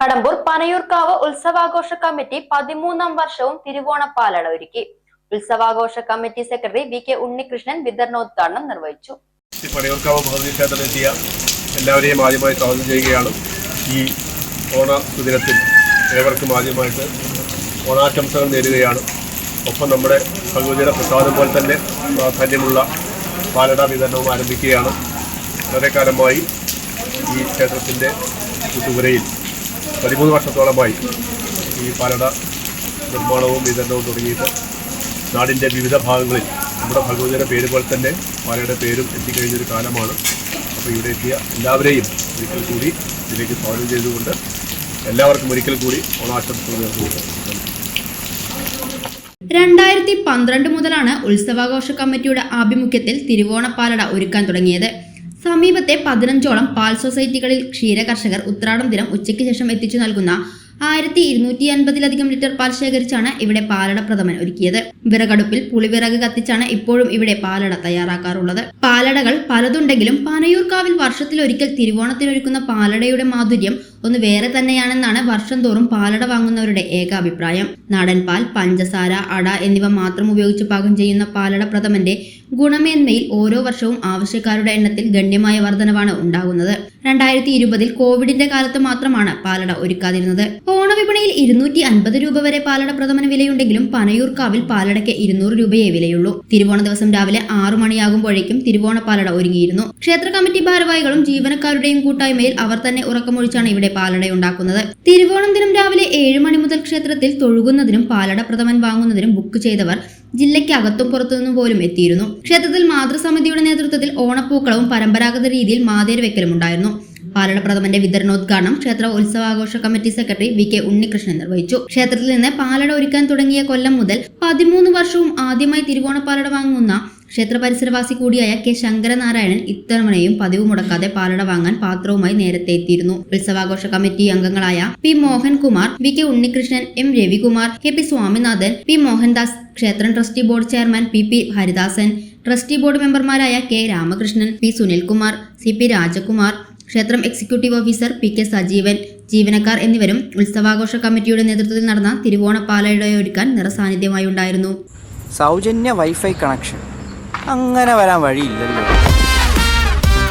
Kadambur Panayoorkavu ഉത്സവാഘോഷ committee പതിമൂന്നാം വർഷവും തിരുവോണപ്പാലട ഒരുക്കി. ഉത്സവാഘോഷ committee secretary V K Unnikrishnan വിതരണോദ്ഘാടനം നിർവഹിച്ചു. പനയൂർക്കാവ് ഭഗവതി ക്ഷേത്രത്തിലെത്തിയ എല്ലാവരെയും ആദ്യമായി സ്വാഗതം ചെയ്യുകയാണ്. ഈ ഓണ സുദിനത്തിൽ ഏവർക്കും ആദ്യമായിട്ട് ഓണാശംസകൾ നേരുകയാണ്. ഒപ്പം നമ്മുടെ ഭഗവതിയുടെ പ്രസാദം പോലെ തന്നെ പ്രാധാന്യമുള്ള പാലട വിതരണവും ആരംഭിക്കുകയാണ്. വളരെ കാലമായി ഈ ക്ഷേത്രത്തിന്റെ കൂട്ടുപുരയിൽ പതിമൂന്ന് വർഷത്തോളമായി ഈ പാലട നിർമ്മാണവും വിതരണവും തുടങ്ങിയിട്ട് നാടിന്റെ വിവിധ ഭാഗങ്ങളിൽ നമ്മുടെ ഭഗവതിയുടെ പേര് പോലെ തന്നെ പാലയുടെ പേരും എത്തിക്കഴിഞ്ഞൊരു കാലമാണ്. അപ്പോൾ ഇവിടെ എത്തിയ എല്ലാവരെയും ഒരിക്കൽ കൂടി ഇതിലേക്ക് സ്വാഗതം ചെയ്തുകൊണ്ട് എല്ലാവർക്കും ഒരിക്കൽ കൂടി നന്ദി രണ്ടായിരത്തി പന്ത്രണ്ട് മുതലാണ് ഉത്സവാഘോഷ കമ്മിറ്റിയുടെ ആഭിമുഖ്യത്തിൽ തിരുവോണപ്പാലട ഒരുക്കാൻ തുടങ്ങിയത്. സമീപത്തെ പതിനഞ്ചോളം പാൽ സൊസൈറ്റികളിൽ ക്ഷീരകർഷകർ ഉത്രാടം ദിനം ഉച്ചയ്ക്ക് ശേഷം എത്തിച്ചു നൽകുന്ന ആയിരത്തി ഇരുന്നൂറ്റി അൻപതിലധികം ലിറ്റർ പാൽ ശേഖരിച്ചാണ് ഇവിടെ പാലട പ്രഥമൻ ഒരുക്കിയത്. വിറകടുപ്പിൽ പുളിവിറക് കത്തിച്ചാണ് ഇപ്പോഴും ഇവിടെ പാലട തയ്യാറാക്കാറുള്ളത്. പാലടകൾ പലതുണ്ടെങ്കിലും പനയൂർക്കാവിൽ വർഷത്തിലൊരിക്കൽ തിരുവോണത്തിനൊരുക്കുന്ന പാലടയുടെ മാധുര്യം ഒന്ന് വേറെ തന്നെയാണെന്നാണ് വർഷം തോറും പാലട വാങ്ങുന്നവരുടെ ഏക അഭിപ്രായം നാടൻ പാൽ പഞ്ചസാര അട എന്നിവ മാത്രം ഉപയോഗിച്ച് പാകം ചെയ്യുന്ന പാലട പ്രഥമന്റെ ഗുണമേന്മയിൽ ഓരോ വർഷവും ആവശ്യക്കാരുടെ എണ്ണത്തിൽ ഗണ്യമായ വർധനവാണ് ഉണ്ടാകുന്നത്. രണ്ടായിരത്തി ഇരുപതിൽ കോവിഡിന്റെ കാലത്ത് മാത്രമാണ് പാലട ഒരുക്കാതിരുന്നത്. ഓണവിപണിയിൽ ഇരുന്നൂറ്റി അൻപത് രൂപ വരെ പാലട പ്രഥമന വിലയുണ്ടെങ്കിലും പനയൂർക്കാവിൽ പാലടയ്ക്ക് ഇരുന്നൂറ് രൂപയേ വിലയുള്ളൂ. തിരുവോണ ദിവസം രാവിലെ ആറു മണിയാകുമ്പോഴേക്കും തിരുവോണ പാലട ഒരുങ്ങിയിരുന്നു. ക്ഷേത്ര കമ്മിറ്റി ഭാരവാഹികളും ജീവനക്കാരുടെയും കൂട്ടായ്മയിൽ അവർ തന്നെ ഉറക്കമൊഴിച്ചാണ് ഇവിടെ പാലട ഉണ്ടാക്കുന്നത്. തിരുവോണം ദിനം രാവിലെ ഏഴ് മണി മുതൽ ക്ഷേത്രത്തിൽ തൊഴുകുന്നതിനും പാലട പ്രഥമൻ വാങ്ങുന്നതിനും ബുക്ക് ചെയ്തവർ ജില്ലയ്ക്ക് അകത്തും പുറത്തുനിന്നും പോലും എത്തിയിരുന്നു. ക്ഷേത്രത്തിൽ മാതൃസമിതിയുടെ നേതൃത്വത്തിൽ ഓണപ്പൂക്കളവും പരമ്പരാഗത രീതിയിൽ മാതേര് വെക്കലും ഉണ്ടായിരുന്നു. പാലട പ്രഥമന്റെ വിതരണോദ്ഘാടനം ക്ഷേത്ര ഉത്സവാഘോഷ committee secretary V K Unnikrishnan നിർവഹിച്ചു. ക്ഷേത്രത്തിൽ നിന്ന് പാലട ഒരുക്കാൻ തുടങ്ങിയ കൊല്ലം മുതൽ പതിമൂന്ന് വർഷവും ആദ്യമായി തിരുവോണപ്പാലട വാങ്ങുന്ന ക്ഷേത്ര പരിസരവാസി കൂടിയായ കെ ശങ്കരനാരായണൻ ഇത്തവണയും പതിവ് മുടക്കാതെ പാലട വാങ്ങാൻ പാത്രവുമായി നേരത്തെ എത്തിയിരുന്നു. ഉത്സവാഘോഷ കമ്മിറ്റി അംഗങ്ങളായ P Mohankumar V K Unnikrishnan M Ravikumar K P Swaminathan P Mohandas ക്ഷേത്രം trustee board chairman P P Haridasan trustee board മെമ്പർമാരായ K Ramakrishnan P Sunilkumar C P Rajakumar ക്ഷേത്രം executive officer P K Sajeevan ജീവനക്കാർ എന്നിവരും ഉത്സവാഘോഷ കമ്മിറ്റിയുടെ നേതൃത്വത്തിൽ നടന്ന തിരുവോണ പാലടയൊരുക്കാൻ നിറസാന്നിധ്യമായി ഉണ്ടായിരുന്നു സൗജന്യ വൈഫൈ കണക്ഷൻ അങ്ങനെ വരാൻ വഴിയില്ലല്ലോ.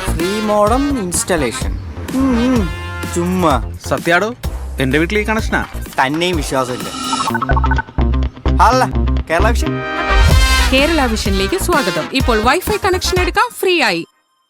ഫ്രീ മോഡം ഇൻസ്റ്റലേഷൻ ചുമ്മാ. സത്യാടോ എന്റെ വീട്ടിൽ ഈ കണക്ഷനാ തന്നെയും വിശ്വാസമില്ല. അല്ല കേരള വിഷൻ കേരള വിഷനിലേക്ക് സ്വാഗതം. ഇപ്പോൾ വൈഫൈ കണക്ഷൻ എടുക്കാം ഫ്രീ ആയി.